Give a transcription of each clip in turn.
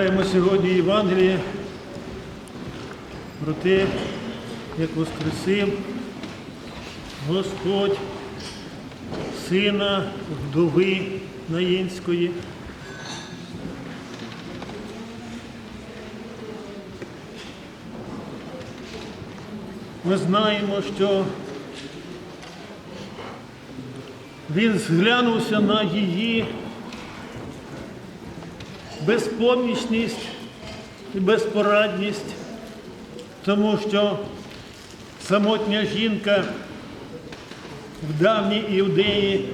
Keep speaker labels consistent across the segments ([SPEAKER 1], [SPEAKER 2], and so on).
[SPEAKER 1] Читаємо сьогодні Євангеліє про те, як воскресив Господь сина вдови Наїнської. Ми знаємо, що він зглянувся на її безпомічність і безпорадність, тому що самотня жінка в давній іудеї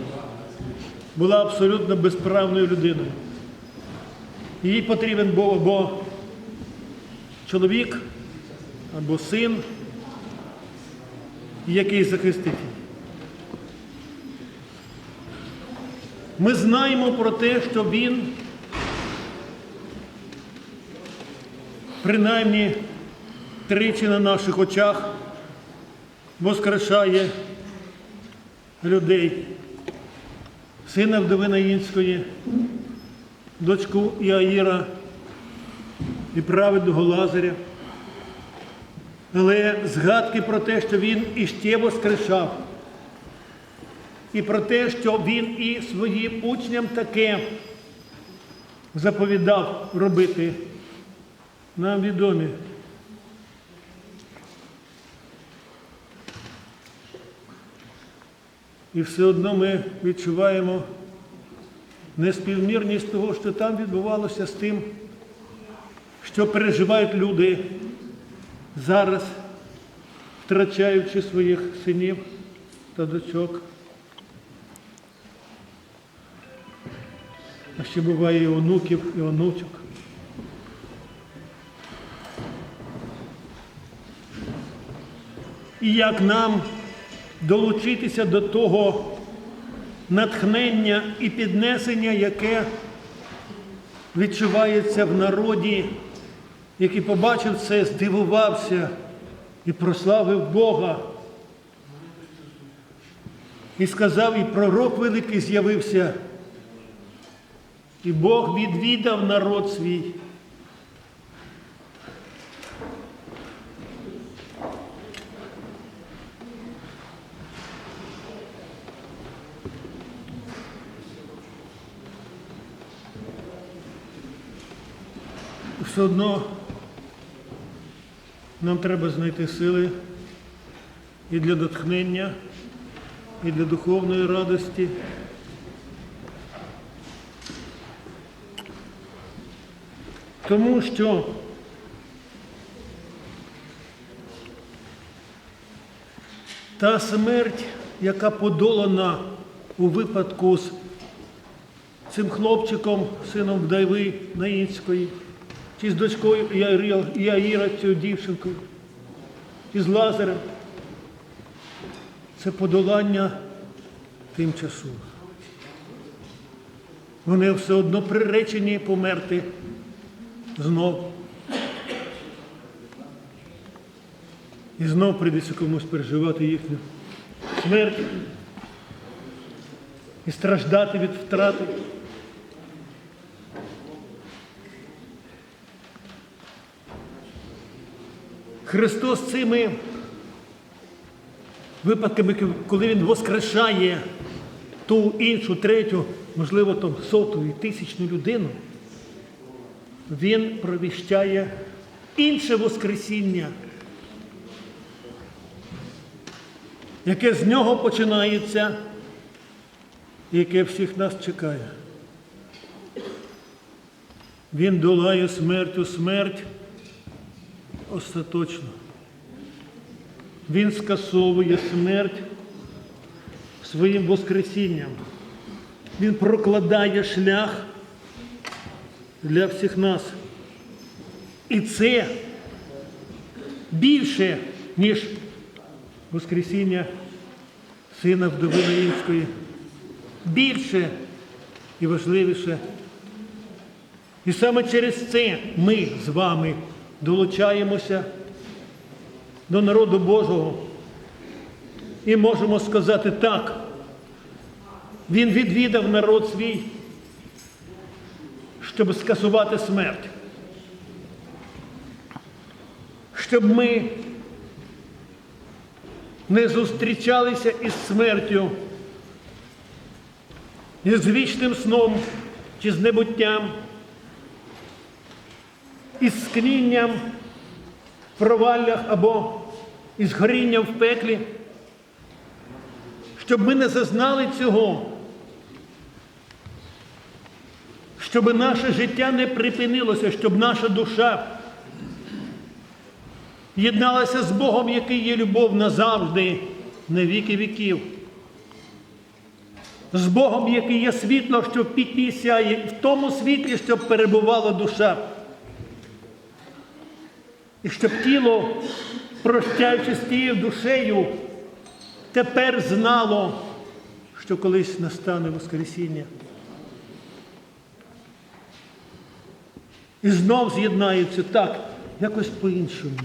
[SPEAKER 1] була абсолютно безправною людиною. Їй потрібен був або чоловік, або син, який захистить її. Ми знаємо про те, що він принаймні тричі на наших очах воскрешає людей. Сина вдови Наїнської, дочку Іаїра і праведного Лазаря. Але згадки про те, що він іще воскрешав, і про те, що він і своїм учням таке заповідав робити, нам відомі. І все одно ми відчуваємо неспівмірність того, що там відбувалося з тим, що переживають люди зараз, втрачаючи своїх синів та дочок. А ще буває і онуків, і онучок. І як нам долучитися до того натхнення і піднесення, яке відчувається в народі, який побачив це, здивувався і прославив Бога. І сказав, і пророк великий з'явився, і Бог відвідав народ свій. Все одно нам треба знайти сили і для дотхнення, і для духовної радості. Тому що та смерть, яка подолана у випадку з цим хлопчиком, сином вдови Наїнської, чи з дочкою Яїра, цією дівчинкою, чи з Лазарем, це подолання тимчасове. Вони все одно приречені померти знов. І знов прийдеться комусь переживати їхню смерть і страждати від втрати. Христос цими випадками, коли Він воскрешає ту іншу, третю, можливо, там соту і тисячну людину, Він провіщає інше Воскресіння, яке з нього починається, яке всіх нас чекає. Він долає смертю смерть остаточно. Він скасовує смерть своїм Воскресінням. Він прокладає шлях для всіх нас. І це більше, ніж Воскресіння Сина вдови Наїнської. Більше і важливіше. І саме через це ми з вами долучаємося до народу Божого і можемо сказати так. Він відвідав народ свій, щоб скасувати смерть, щоб ми не зустрічалися із смертю, із вічним сном чи з небуттям із скнінням в проваллях або із горінням в пеклі, щоб ми не зазнали цього, щоб наше життя не припинилося, щоб наша душа єдналася з Богом, який є любов назавжди, на віки віків. З Богом, який є світло, що в пітьмі сяє, в тому світлі, щоб перебувала душа. І щоб тіло, прощаючись з тією душею, тепер знало, що колись настане Воскресіння. І знов з'єднаються так, якось по-іншому.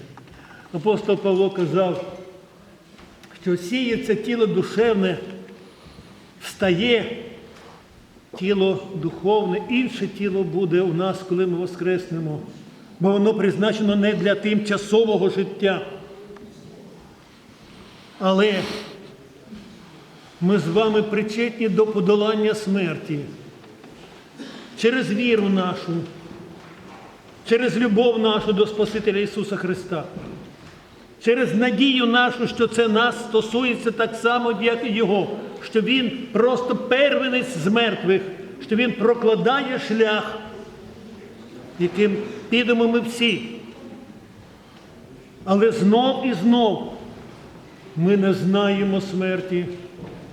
[SPEAKER 1] Апостол Павло казав, що сіється тіло душевне, встає тіло духовне, інше тіло буде у нас, коли ми воскреснемо, бо воно призначено не для тимчасового життя. Але ми з вами причетні до подолання смерті через віру нашу, через любов нашу до Спасителя Ісуса Христа, через надію нашу, що це нас стосується так само, як і Його, що Він просто первенець з мертвих, що Він прокладає шлях, яким підемо ми всі. Але знов і знов ми не знаємо смерті,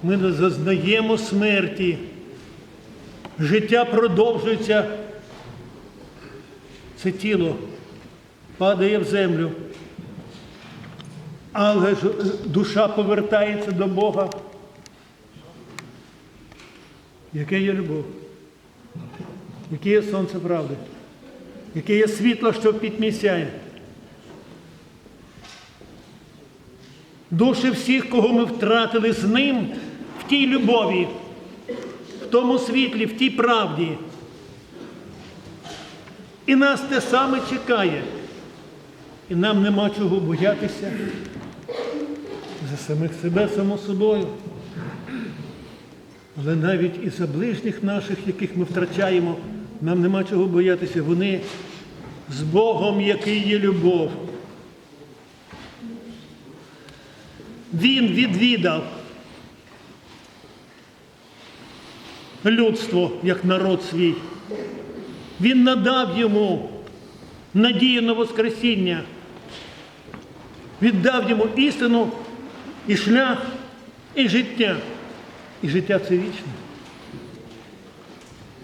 [SPEAKER 1] ми не зазнаємо смерті. Життя продовжується. Це тіло падає в землю, але ж е, душа повертається до Бога. Яке є любов? Яке є сонце правди? Яке є світло, що в пітьмі сяє? Душі всіх, кого ми втратили з ним в тій любові, в тому світлі, в тій правді. І нас те саме чекає. І нам нема чого боятися за самих себе, само собою. Але навіть і за ближніх наших, яких ми втрачаємо, нам нема чого боятися. Вони з Богом, який є любов. Він відвідав людство як народ свій. Він надав йому надію на Воскресіння, віддав йому істину і шлях, і життя. І життя це вічне.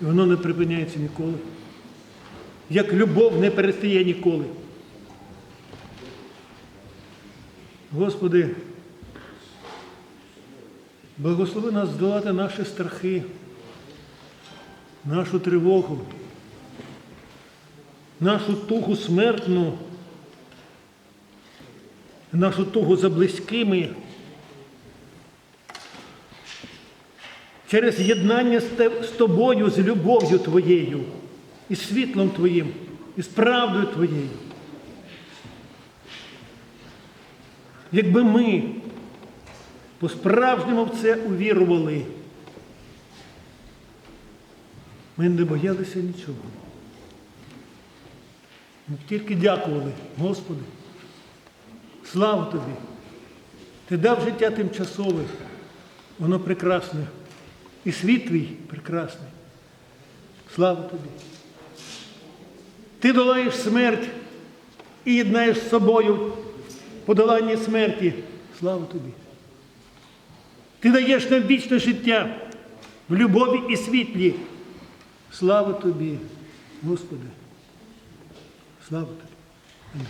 [SPEAKER 1] І воно не припиняється ніколи. Як любов не перестає ніколи. Господи, благослови нас здолати наші страхи, нашу тривогу, нашу тугу смертну, нашу тугу за близькими. Через єднання з тобою, з любов'ю твоєю, із світлом твоїм, із правдою твоєю. Якби ми по-справжньому в це увірували, ми не боялися нічого. Ми тільки дякували, Господи. Слава Тобі! Ти дав життя тимчасове, воно прекрасне. І світ твій прекрасний. Слава тобі. Ти долаєш смерть і єднаєш з собою подолання смерті. Слава тобі. Ти даєш нам вічне життя в любові і світлі. Слава тобі, Господи. Слава тобі. Амінь.